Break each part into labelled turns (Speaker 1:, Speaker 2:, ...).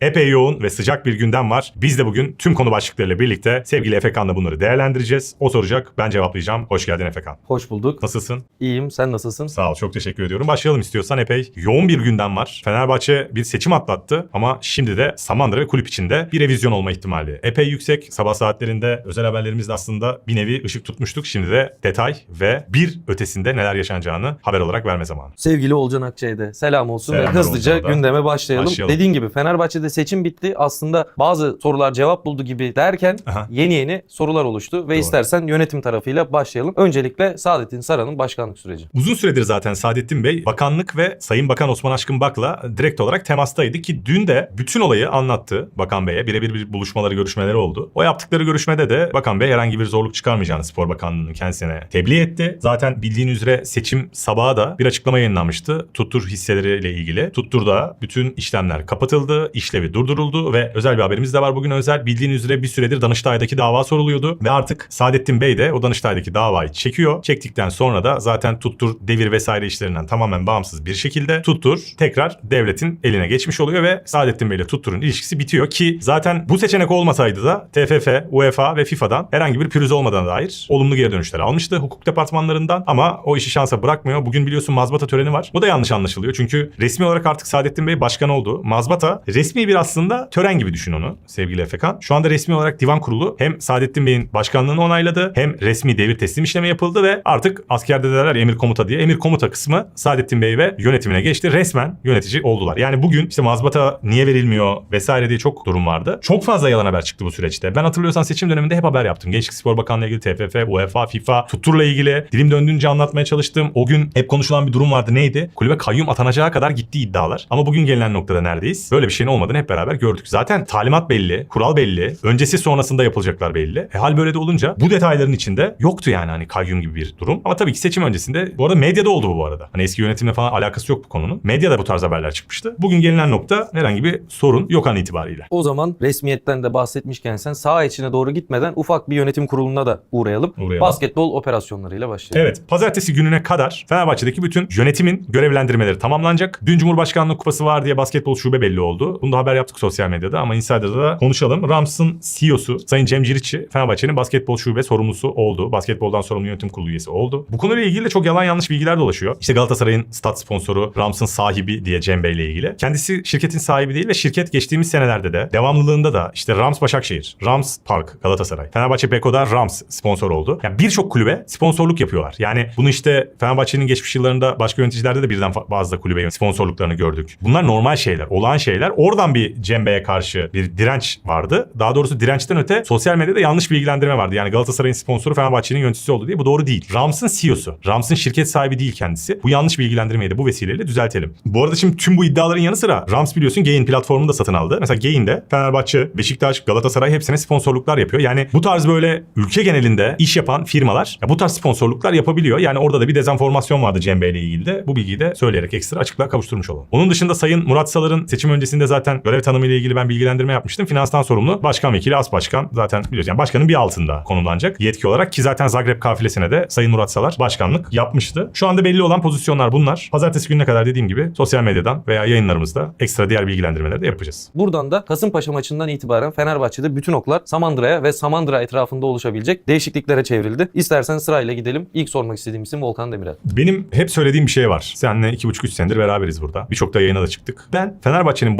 Speaker 1: Epey yoğun ve sıcak bir gündem var. Biz de bugün tüm konu başlıklarıyla birlikte sevgili Efekan'la bunları değerlendireceğiz. O soracak, ben cevaplayacağım. Hoş geldin Efekan.
Speaker 2: Hoş bulduk.
Speaker 1: Nasılsın?
Speaker 2: İyiyim. Sen nasılsın?
Speaker 1: Sağ ol, çok teşekkür ediyorum. Başlayalım istiyorsan epey yoğun bir gündem var. Fenerbahçe bir seçim atlattı ama şimdi de Samandıra ve kulüp içinde bir revizyon olma ihtimali epey yüksek. Sabah saatlerinde özel haberlerimizde aslında bir nevi ışık tutmuştuk. Şimdi de detay ve bir ötesinde neler yaşanacağını haber olarak verme zamanı.
Speaker 2: Sevgili Olcan Akçay'a da selam olsun
Speaker 1: Selamlar
Speaker 2: ve hızlıca gündeme başlayalım.
Speaker 1: Başlayalım.
Speaker 2: Dediğin gibi Fenerbahçe'de seçim bitti. Aslında bazı sorular cevap buldu gibi derken
Speaker 1: Aha.
Speaker 2: yeni yeni sorular oluştu ve
Speaker 1: Doğru.
Speaker 2: istersen yönetim tarafıyla başlayalım. Öncelikle Saadettin Saran'ın başkanlık süreci.
Speaker 1: Uzun süredir zaten Saadettin Bey bakanlık ve Sayın Bakan Osman Aşkın Bak'la direkt olarak temastaydı ki dün de bütün olayı anlattı Bakan Bey'e. Birebir bir buluşmaları, görüşmeleri oldu. O yaptıkları görüşmede de Bakan Bey herhangi bir zorluk çıkarmayacağını Spor Bakanlığı'nın kendisine tebliğ etti. Zaten bildiğin üzere seçim sabahı da bir açıklama yayınlanmıştı. Tuttur hisseleriyle ilgili. Tuttur'da bütün işlemler kapatıldı, işlevi durduruldu ve özel bir haberimiz de var bugün özel. Bildiğin üzere bir süredir Danıştay'daki dava soruluyordu ve artık Saadettin Bey de o Danıştay'daki davayı çekiyor. Çektikten sonra da zaten Tuttur devir vesaire işlerinden tamamen bağımsız bir şekilde Tuttur tekrar devletin eline geçmiş oluyor ve Saadettin Bey ile Tuttur'un ilişkisi bitiyor ki zaten bu seçenek olmasaydı da TFF, UEFA ve FIFA'dan herhangi bir pürüz olmadığına dair olumlu geri dönüşler almıştı hukuk departmanlarından ama o işi şansa bırakmıyor. Bugün biliyorsun mazbata töreni var. Bu da yanlış anlaşılıyor çünkü resmi olarak artık Saadettin Bey başkan oldu. Mazbata resmi bir aslında tören gibi düşün onu sevgili Efekan. Şu anda resmi olarak divan kurulu hem Saadettin Bey'in başkanlığını onayladı hem resmi devir teslim işlemi yapıldı ve artık askerde derler emir komuta diye emir komuta kısmı Saadettin Bey ve yönetimine geçti. Resmen yönetici oldular. Yani bugün işte mazbata niye verilmiyor vesaire diye çok durum vardı. Çok fazla yalan haber çıktı bu süreçte. Ben hatırlıyorsan seçim döneminde hep haber yaptım. Gençlik Spor Bakanlığı ilgili TFF, UEFA, FIFA, Tuttur'la ilgili dilim döndüğünce anlatmaya çalıştım. O gün hep konuşulan bir durum vardı. Neydi? Kulübe kayyum atanacağı kadar gitti iddialar. Ama bugün gelinen noktada neredeyiz? Böyle bir şeyin olmadığını hep beraber gördük. Zaten talimat belli, kural belli, öncesi sonrasında yapılacaklar belli. E hal böyle de olunca bu detayların içinde yoktu yani hani kayyum gibi bir durum. Ama tabii ki seçim öncesinde bu arada medyada oldu bu bu arada. Hani eski yönetimle falan alakası yok bu konunun. Medyada bu tarz haberler çıkmıştı. Bugün gelinen nokta herhangi bir sorun yok an itibariyle.
Speaker 2: O zaman resmiyetten de bahsetmişken sen saha içine doğru gitmeden ufak bir yönetim kuruluna da uğrayalım.
Speaker 1: Uğrayalım.
Speaker 2: Basketbol operasyonlarıyla başlayalım.
Speaker 1: Evet, pazartesi gününe kadar Fenerbahçe'deki bütün yönetimin görevlendirmeleri tamamlanacak. Dün Cumhurbaşkanlığı kupası var diye basketbol şube belli oldu. Bunu da haber yaptık sosyal medyada ama Insider'da da konuşalım. Rams'ın CEO'su Sayın Cem Ciriçi Fenerbahçe'nin basketbol şube sorumlusu oldu. Basketboldan sorumlu yönetim kurulu üyesi oldu. Bu konuyla ilgili de çok yalan yanlış bilgiler dolaşıyor. İşte Galatasaray'ın stat sponsoru Rams'ın sahibi diye Cem Bey ile ilgili. Kendisi şirketin sahibi değil ve şirket geçtiğimiz senelerde de devamlılığında da işte Rams Başakşehir, Rams Park Galatasaray, Fenerbahçe Beko'da Rams sponsor oldu. Yani birçok kulübe sponsorluk yapıyorlar. Yani bunu işte Fenerbahçe'nin geçmiş yıllarında başka yöneticilerde de birden fa- bazı da kulübe sponsorluklarını gördük. Bunlar normal şeyler, olağan şeyler. Oradan bir Cem Bey'e karşı bir direnç vardı. Daha doğrusu dirençten öte sosyal medyada yanlış bilgilendirme vardı. Yani Galatasaray'ın sponsoru Fenerbahçe'nin yöneticisi oldu diye. Bu doğru değil. Rams'ın CEO'su. Rams'ın şirket sahibi değil kendisi. Bu yanlış bilgilendirmeyi de bu vesileyle düzeltelim. Bu arada şimdi tüm bu iddiaların yanı sıra Rams biliyorsun Gain platformunu da satın aldı. Mesela Gain'de Fenerbahçe, Beşiktaş, Galatasaray hepsine sponsorluklar yapıyor. Yani bu tarz böyle ülke genelinde iş yapan firmalar ya bu tarz sponsorluklar yapabiliyor. Yani orada da bir dezenformasyon vardı Cem Bey ile ilgili de. Bu bilgiyi de söyleyerek ekstra açıklığa kavuşturmuş olalım. Onun dışında Sayın Murat Salar'ın seçim öncesinde zaten görev tanımı ile ilgili ben bilgilendirme yapmıştım. Finanstan sorumlu başkan vekili as başkan zaten biliyorsun yani başkanın bir altında konumlanacak yetki olarak ki zaten Zagreb kafilesine de Sayın Murat Salar başkanlık yapmıştı. Şu anda belli olan pozisyonlar bunlar. Pazartesi gününe kadar dediğim gibi sosyal medyadan veya yayınlarımızda ekstra diğer bilgilendirmeleri de yapacağız.
Speaker 2: Buradan da Kasımpaşa maçından itibaren Fenerbahçe'de bütün oklar Samandıra'ya ve Samandıra etrafında oluşabilecek değişikliklere çevrildi. İstersen sırayla gidelim. İlk sormak istediğim isim Volkan Demirel.
Speaker 1: Benim hep söylediğim bir şey var. Seninle iki buçuk üç senedir beraberiz burada. Birçok da yayına da çıktık. Ben Fenerbahçe'nin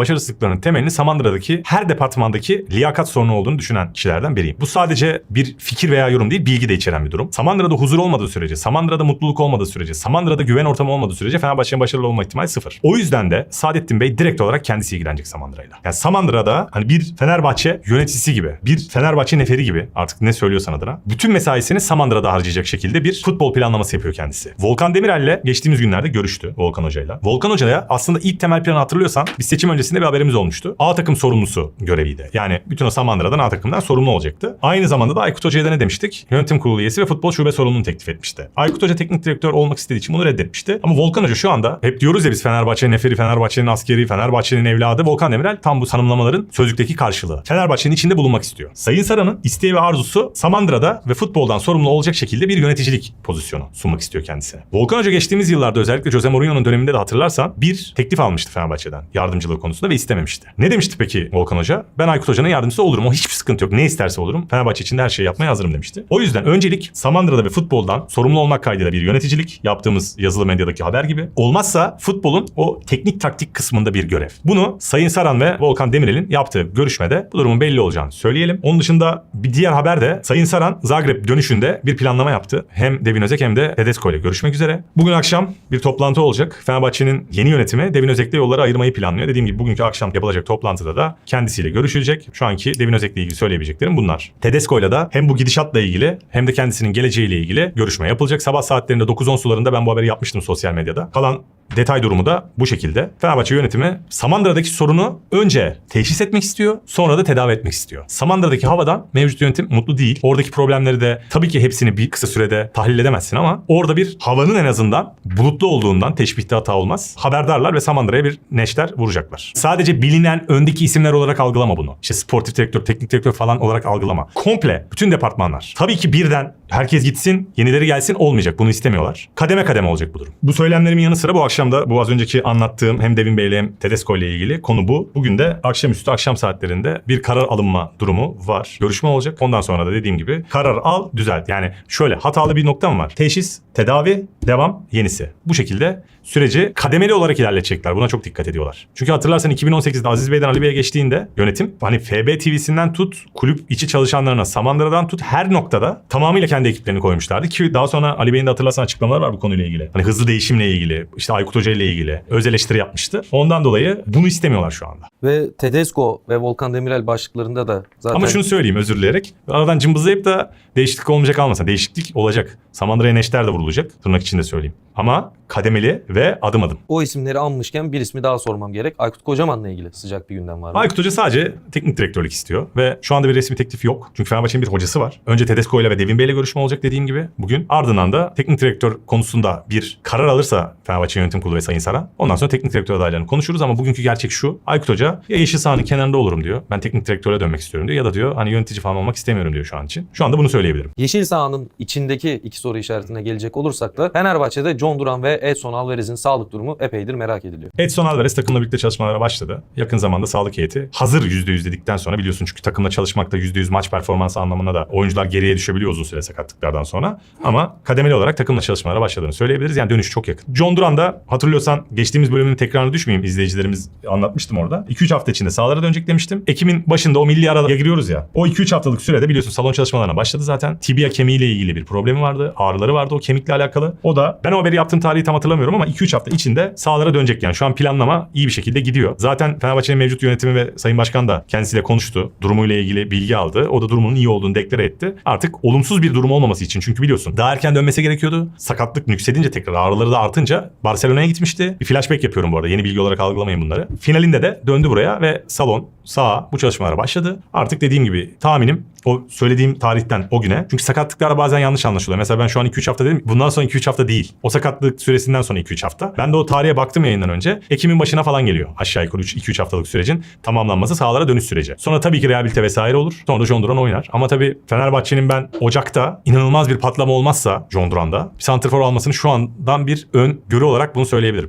Speaker 1: başarısızlıklarının temelini Samandıra'daki her departmandaki liyakat sorunu olduğunu düşünen kişilerden biriyim. Bu sadece bir fikir veya yorum değil, bilgi de içeren bir durum. Samandıra'da huzur olmadığı sürece, Samandıra'da mutluluk olmadığı sürece, Samandıra'da güven ortamı olmadığı sürece Fenerbahçe'nin başarılı olma ihtimali sıfır. O yüzden de Saadettin Bey direkt olarak kendisi ilgilenecek Samandıra'yla. Yani Samandıra'da hani bir Fenerbahçe yöneticisi gibi, bir Fenerbahçe neferi gibi artık ne söylüyorsan adına. Bütün mesaisini Samandıra'da harcayacak şekilde bir futbol planlaması yapıyor kendisi. Volkan Demirel'le geçtiğimiz günlerde görüştü Volkan Hoca'yla. Volkan Hoca'ya aslında ilk temel planı hatırlıyorsan biz seçim öncesinde bir haberimiz olmuştu. A takım sorumlusu göreviydi. Yani bütün o Samandıra'dan A takımdan sorumlu olacaktı. Aynı zamanda da Aykut Hoca'ya da ne demiştik? Yönetim kurulu üyesi ve futbol şube sorumluluğunu teklif etmişti. Aykut Hoca teknik direktör olmak istediği için bunu reddetmişti. Ama Volkan Hoca şu anda hep diyoruz ya biz Fenerbahçe'nin neferi, Fenerbahçe'nin askeri, Fenerbahçe'nin evladı. Volkan Demirel tam bu tanımlamaların sözlükteki karşılığı. Fenerbahçe'nin içinde bulunmak istiyor. Sayın Saran'ın isteği ve arzusu Samandıra'da ve futboldan sorumlu olacak şekilde bir yöneticilik pozisyonu sunmak istiyor kendisine. Volkan Hoca geçtiğimiz yıllarda özellikle Jose Mourinho'nun döneminde de hatırlarsan bir teklif almıştı Fenerbahçe'den yardımcılığı konusunda ve istememişti. Demişti. Ne demişti peki Volkan Hoca? Ben Aykut Hoca'nın yardımcısı olurum. O hiçbir sıkıntı yok. Ne isterse olurum. Fenerbahçe için de her şeyi yapmaya hazırım demişti. O yüzden öncelik Samandıra'da ve futboldan sorumlu olmak kaydıyla bir yöneticilik yaptığımız yazılı medyadaki haber gibi. Olmazsa futbolun o teknik taktik kısmında bir görev. Bunu Sayın Saran ve Volkan Demirel'in yaptığı görüşmede bu durumun belli olacağını söyleyelim. Onun dışında bir diğer haber de Sayın Saran Zagreb dönüşünde bir planlama yaptı. Hem Devin Özek hem de Tedesco ile görüşmek üzere. Bugün akşam bir toplantı olacak. Fenerbahçe'nin yeni yönetimi Devin Özek'le yolları ayırmayı planlıyor. Dediğim gibi bugünkü akşam yapılacak toplantıda da kendisiyle görüşülecek. Şu anki Devin Özek'le ilgili söyleyebileceklerim bunlar. Tedesco ile de hem bu gidişatla ilgili hem de kendisinin geleceğiyle ilgili görüşme yapılacak. Sabah saatlerinde 9-10 sularında ben bu haberi yapmıştım sosyal medyada. Kalan Detay durumu da bu şekilde. Fenerbahçe yönetimi Samandıra'daki sorunu önce teşhis etmek istiyor, sonra da tedavi etmek istiyor. Samandıra'daki havadan mevcut yönetim mutlu değil. Oradaki problemleri de tabii ki hepsini bir kısa sürede tahlil edemezsin ama orada bir havanın en azından bulutlu olduğundan teşbihte hata olmaz. Haberdarlar ve Samandıra'ya bir neşter vuracaklar. Sadece bilinen öndeki isimler olarak algılama bunu. İşte sportif direktör, teknik direktör falan olarak algılama. Komple bütün departmanlar. Tabii ki birden herkes gitsin, yenileri gelsin olmayacak. Bunu istemiyorlar. Kademe kademe olacak bu durum. Bu söylemlerimin yanı sıra bu akşam da bu az önceki anlattığım hem Devin Bey'le hem Tedesco ile ilgili konu bu. Bugün de akşamüstü akşam saatlerinde bir karar alınma durumu var. Görüşme olacak. Ondan sonra da dediğim gibi karar al, düzelt. Yani şöyle hatalı bir nokta mı var? Teşhis, tedavi, devam, yenisi. Bu şekilde süreci kademeli olarak ilerletecekler. Buna çok dikkat ediyorlar. Çünkü hatırlarsan 2018'de Aziz Bey'den Ali Bey'e geçtiğinde yönetim hani FB TV'sinden tut, kulüp içi çalışanlarına, Samandıra'dan tut her noktada tamamıyla kendi ekiplerini koymuşlardı ki daha sonra Ali Bey'in de hatırlarsan açıklamaları var bu konuyla ilgili. Hani hızlı değişimle ilgili, işte Aykut Hoca ile ilgili öz eleştiri yapmıştı. Ondan dolayı bunu istemiyorlar şu anda.
Speaker 2: Ve Tedesco ve Volkan Demirel başlıklarında da zaten
Speaker 1: Ama şunu söyleyeyim özür dileyerek. Aradan cımbızlayıp da değişiklik olmayacak almasın. Değişiklik olacak. Samandıra'ya neşter de vurulacak. Tırnak içinde söyleyeyim. Ama kademeli ve adım adım.
Speaker 2: o isimleri anmışken bir ismi daha sormam gerek. Aykut Kocaman'la ilgili sıcak bir gündem var mı?
Speaker 1: Aykut Hoca sadece teknik direktörlük istiyor ve şu anda bir resmi teklif yok. Çünkü Fenerbahçe'nin bir hocası var. Önce Tedesco ile ve Devin Bey ile görüşme olacak dediğim gibi bugün. Ardından da teknik direktör konusunda bir karar alırsa Fenerbahçe Yönetim Kurulu ve Sayın Saran ondan sonra teknik direktör adaylarını konuşuruz ama bugünkü gerçek şu. Aykut Hoca ya yeşil sahanın kenarında olurum diyor. Ben teknik direktöre dönmek istiyorum diyor ya da diyor hani yönetici falan olmak istemiyorum diyor şu an için. Şu anda bunu söyleyebilirim.
Speaker 2: Yeşil sahanın içindeki iki soru işaretine gelecek olursak da Fenerbahçe'de John Duran ve Edson Alvarez'in sağlık durumu epeydir merak ediliyor.
Speaker 1: Edson Alvarez takımla birlikte çalışmalara başladı. Yakın zamanda sağlık heyeti hazır %100 dedikten sonra biliyorsun çünkü takımla çalışmakta %100 maç performansı anlamında da oyuncular geriye düşebiliyor uzun süre sakatlıklardan sonra. Ama kademeli olarak takımla çalışmalara başladığını söyleyebiliriz. Yani dönüş çok yakın. John Duran da hatırlıyorsan geçtiğimiz bölümün tekrarını düşmeyeyim izleyicilerimiz anlatmıştım orada. 2-3 hafta içinde sahalara dönecek demiştim. Ekim'in başında o milli araya giriyoruz ya. O 2-3 haftalık sürede biliyorsun salon çalışmalarına başladı zaten. Tibia kemiğiyle ilgili bir problemi vardı. Ağrıları vardı o kemikle alakalı. O da ben o haberi yaptığım tarihi tam hatırlamıyorum ama 2-3 hafta içinde sahalara dönecek yani. Şu an planlama iyi bir şekilde gidiyor. Zaten Fenerbahçe'nin mevcut yönetimi ve Sayın Başkan da kendisiyle konuştu. Durumuyla ilgili bilgi aldı. O da durumunun iyi olduğunu deklare etti. Artık olumsuz bir durum olmaması için çünkü biliyorsun daha erken dönmesi gerekiyordu. Sakatlık nüksedince tekrar ağrıları da artınca Barcelona'ya gitmişti. Bir flashback yapıyorum bu arada. Yeni bilgi olarak algılamayın bunları. Finalinde de döndü buraya ve salon, saha bu çalışmalara başladı. Artık dediğim gibi tahminim o söylediğim tarihten o güne. Çünkü sakatlıklar bazen yanlış anlaşılıyor. Mesela ben şu an 2-3 hafta dedim. Bundan sonra 2-3 hafta değil. O sakatlık süresinden sonra 2-3 hafta. Ben de o tarihe baktım yayından önce. Ekim'in başına falan geliyor. Aşağı yukarı 2-3 haftalık sürecin tamamlanması sahalara dönüş süreci. Sonra tabii ki rehabilite vesaire olur. Sonra da John Duran oynar. Ama tabii Fenerbahçe'nin ben Ocak'ta inanılmaz bir patlama olmazsa John Duran'da bir santrfor almasını şu andan bir ön görü olarak bunu söyleyebilirim.